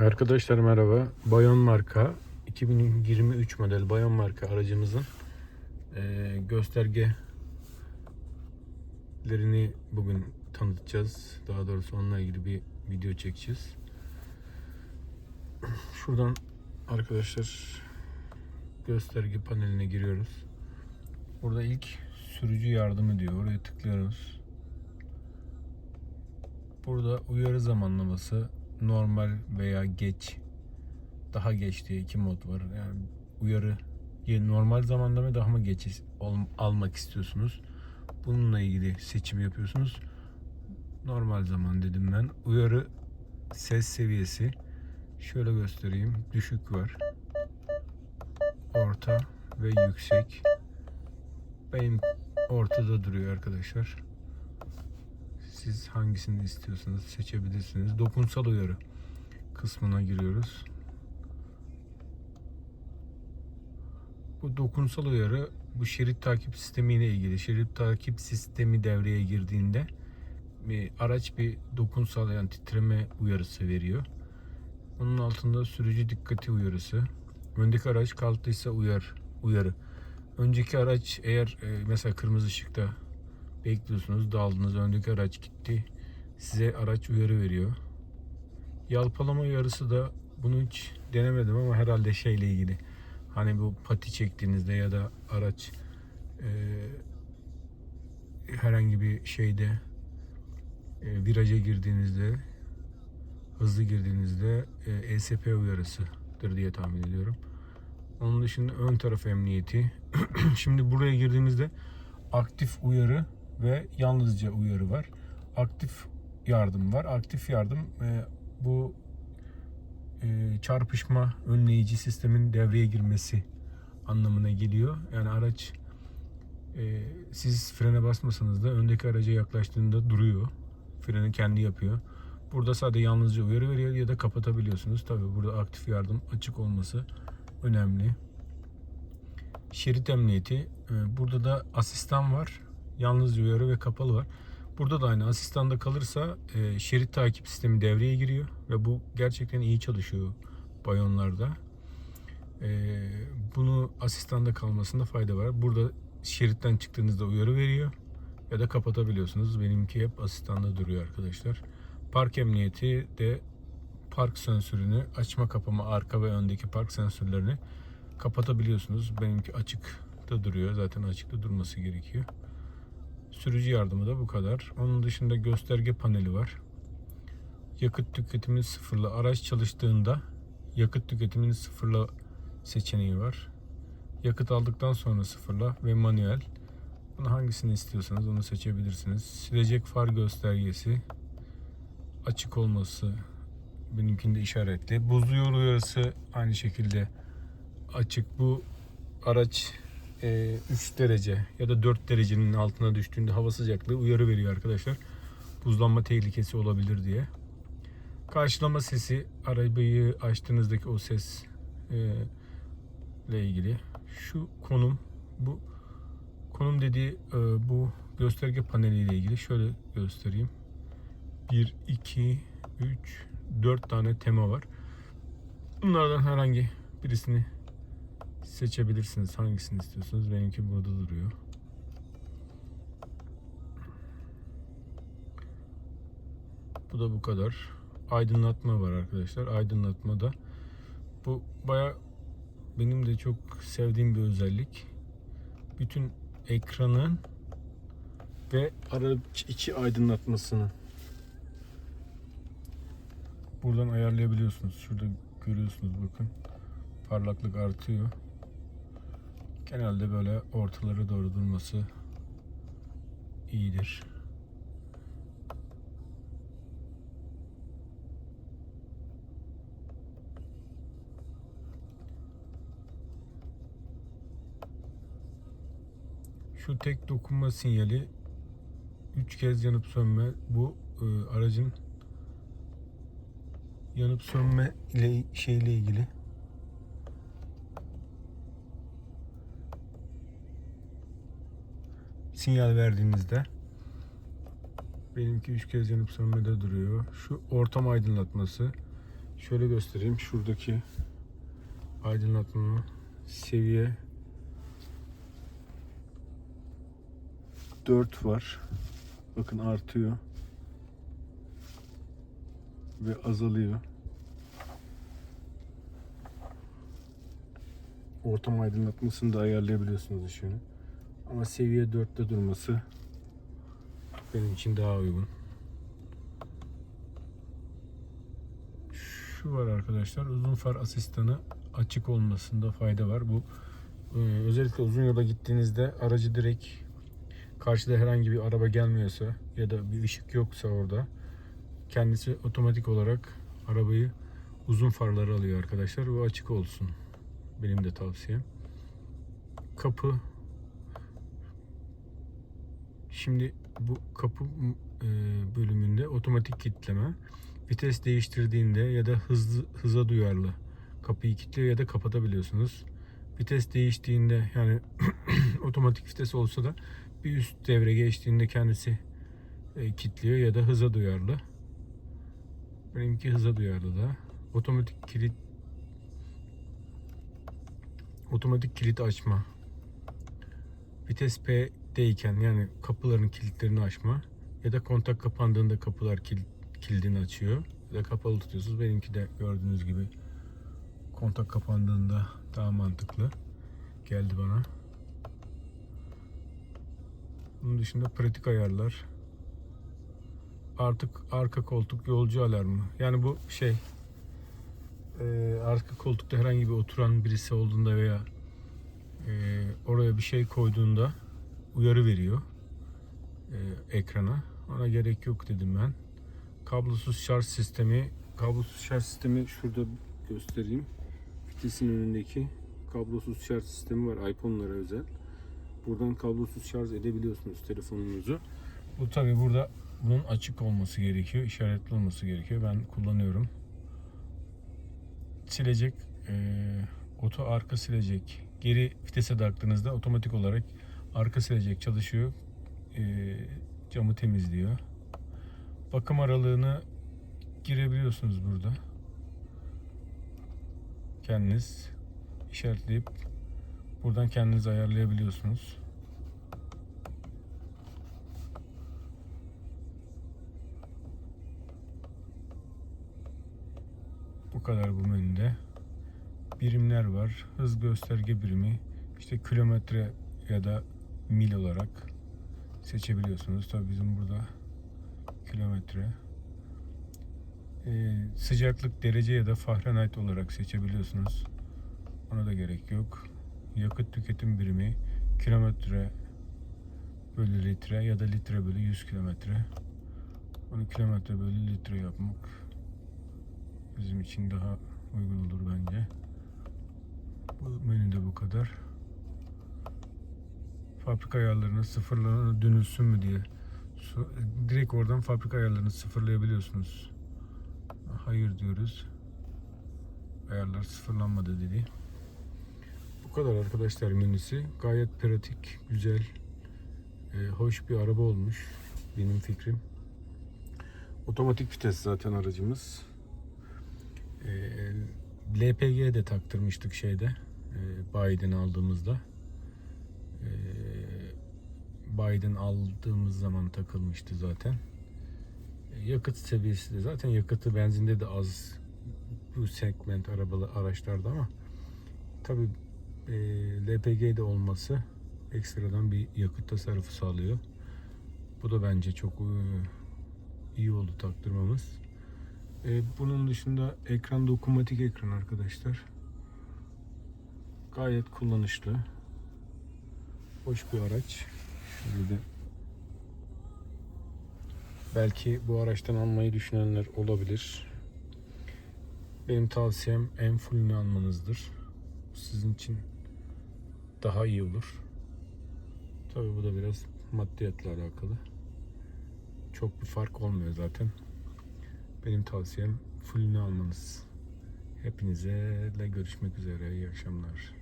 Arkadaşlar merhaba. Bayon marka 2023 model Bayon marka aracımızın eee, göstergelerini bugün tanıtacağız. Daha doğrusu onunla ilgili bir video çekeceğiz. Şuradan arkadaşlar gösterge paneline giriyoruz. Burada ilk sürücü yardımı diyor. Oraya tıklıyoruz. Burada uyarı zamanlaması normal veya geç daha geç diye iki mod var. Yani uyarı ya normal zamanda mı daha mı geç almak istiyorsunuz? Bununla ilgili seçim yapıyorsunuz. Normal zaman dedim ben. Uyarı ses seviyesi şöyle göstereyim. Düşük var. Orta ve yüksek. Benim ortada duruyor arkadaşlar. Siz hangisini istiyorsanız seçebilirsiniz. Dokunsal uyarı kısmına giriyoruz. Bu dokunsal uyarı bu şerit takip sistemiyle ilgili. Şerit takip sistemi devreye girdiğinde bir araç bir dokunsal yani titreme uyarısı veriyor. Onun altında sürücü dikkati uyarısı. Öndeki araç kalktıysa uyar uyarı. Önceki araç eğer e, mesela kırmızı ışıkta bekliyorsunuz daldınız öndeki araç gitti size araç uyarı veriyor yalpalama uyarısı da bunu hiç denemedim ama herhalde şeyle ilgili hani bu pati çektiğinizde ya da araç e, herhangi bir şeyde e, viraja girdiğinizde hızlı girdiğinizde e, ESP uyarısıdır diye tahmin ediyorum. Onun dışında ön taraf emniyeti. Şimdi buraya girdiğimizde aktif uyarı ve yalnızca uyarı var. Aktif yardım var. Aktif yardım e, bu e, çarpışma önleyici sistemin devreye girmesi anlamına geliyor. Yani araç e, siz frene basmasanız da öndeki araca yaklaştığında duruyor. Freni kendi yapıyor. Burada sadece yalnızca uyarı veriyor ya da kapatabiliyorsunuz. Tabi burada aktif yardım açık olması önemli. Şerit emniyeti. e, Burada da asistan var. Yalnız uyarı ve kapalı var. Burada da aynı asistanda kalırsa e, şerit takip sistemi devreye giriyor ve bu gerçekten iyi çalışıyor bayonlarda. E, bunu asistanda kalmasında fayda var. Burada şeritten çıktığınızda uyarı veriyor ya da kapatabiliyorsunuz. Benimki hep asistanda duruyor arkadaşlar. Park emniyeti de park sensörünü açma kapama arka ve öndeki park sensörlerini kapatabiliyorsunuz. Benimki açıkta duruyor. Zaten açıkta durması gerekiyor. Sürücü yardımı da bu kadar. Onun dışında gösterge paneli var. Yakıt tüketimini sıfırla. Araç çalıştığında yakıt tüketimini sıfırla seçeneği var. Yakıt aldıktan sonra sıfırla ve manuel. Bunu hangisini istiyorsanız onu seçebilirsiniz. Silecek far göstergesi açık olması benimkinde işaretli. Buzluyor uyarısı aynı şekilde açık. Bu araç 3 derece ya da 4 derecenin altına düştüğünde hava sıcaklığı uyarı veriyor arkadaşlar. Buzlanma tehlikesi olabilir diye. Karşılama sesi arabayı açtığınızdaki o ses e, ile ilgili. Şu konum bu konum dediği e, bu gösterge paneli ile ilgili şöyle göstereyim. 1 2 3 4 tane tema var. Bunlardan herhangi birisini seçebilirsiniz. Hangisini istiyorsanız. Benimki burada duruyor. Bu da bu kadar. Aydınlatma var arkadaşlar. Aydınlatma da bu baya benim de çok sevdiğim bir özellik. Bütün ekranın ve araç içi aydınlatmasını buradan ayarlayabiliyorsunuz. Şurada görüyorsunuz bakın. Parlaklık artıyor. Genelde böyle ortalara doğru durması iyidir. Şu tek dokunma sinyali 3 kez yanıp sönme bu e, aracın yanıp sönme ile şeyle ilgili sinyal verdiğinizde benimki üç kez yanıp sönmede duruyor. Şu ortam aydınlatması Şöyle göstereyim. Şuradaki aydınlatma seviye 4 var. Bakın artıyor. Ve azalıyor. Ortam aydınlatmasını da ayarlayabiliyorsunuz ışığını. Ama seviye 4'te durması benim için daha uygun. Şu var arkadaşlar. Uzun far asistanı açık olmasında fayda var. Bu e, özellikle uzun yola gittiğinizde aracı direkt karşıda herhangi bir araba gelmiyorsa ya da bir ışık yoksa orada kendisi otomatik olarak arabayı uzun farları alıyor arkadaşlar. Bu açık olsun. Benim de tavsiyem. Kapı Şimdi bu kapı e, bölümünde otomatik kilitleme vites değiştirdiğinde ya da hızlı hıza duyarlı kapıyı kilitliyor ya da kapatabiliyorsunuz. Vites değiştiğinde yani otomatik vites olsa da bir üst devre geçtiğinde kendisi e, kilitliyor ya da hıza duyarlı. Benimki hıza duyarlı da. Otomatik kilit otomatik kilit açma. Vites P'deyken yani kapıların kilitlerini açma ya da kontak kapandığında kapılar kilit, kilidini açıyor ya da kapalı tutuyorsunuz. Benimki de gördüğünüz gibi kontak kapandığında daha mantıklı geldi bana. Bunun dışında pratik ayarlar. Artık arka koltuk yolcu alarmı. Yani bu şey e, arka koltukta herhangi bir oturan birisi olduğunda veya e, oraya bir şey koyduğunda uyarı veriyor e, ekrana. Ona gerek yok dedim ben. Kablosuz şarj sistemi. Kablosuz şarj sistemi şurada göstereyim. Vitesin önündeki kablosuz şarj sistemi var iPhone'lara özel. Buradan kablosuz şarj edebiliyorsunuz telefonunuzu. Bu tabi burada bunun açık olması gerekiyor, işaretli olması gerekiyor. Ben kullanıyorum. Silecek, e, oto arka silecek. Geri vitese taktığınızda otomatik olarak arka silecek çalışıyor. E, camı temizliyor. Bakım aralığını girebiliyorsunuz burada. Kendiniz işaretleyip buradan kendiniz ayarlayabiliyorsunuz. Bu kadar bu menüde. Birimler var. Hız gösterge birimi. işte kilometre ya da mil olarak seçebiliyorsunuz. Tabii bizim burada kilometre. Ee, sıcaklık derece ya da Fahrenheit olarak seçebiliyorsunuz. Ona da gerek yok. Yakıt tüketim birimi kilometre bölü litre ya da litre bölü 100 kilometre. Onu kilometre bölü litre yapmak bizim için daha uygun olur bence. Bu menüde bu kadar. Fabrika ayarlarını sıfırlarına dönülsün mü diye. Su- Direkt oradan fabrika ayarlarını sıfırlayabiliyorsunuz. Hayır diyoruz. Ayarlar sıfırlanmadı dedi. Bu kadar arkadaşlar menüsü. Gayet pratik, güzel, e, hoş bir araba olmuş. Benim fikrim. Otomatik vites zaten aracımız. E, LPG de taktırmıştık şeyde. E, Biden aldığımızda. Biden aldığımız zaman takılmıştı zaten. E, yakıt seviyesi de zaten yakıtı benzinde de az bu segment arabalı araçlarda ama tabi e, LPG'de olması ekstradan bir yakıt tasarrufu sağlıyor. Bu da bence çok e, iyi oldu taktırmamız. E, bunun dışında ekran dokunmatik ekran arkadaşlar. Gayet kullanışlı. Hoş bir araç. Şöyle de belki bu araçtan almayı düşünenler olabilir. Benim tavsiyem en fullünü almanızdır. Sizin için daha iyi olur. Tabii bu da biraz maddiyatla alakalı. Çok bir fark olmuyor zaten. Benim tavsiyem fullünü almanız. Hepinize görüşmek üzere. İyi akşamlar.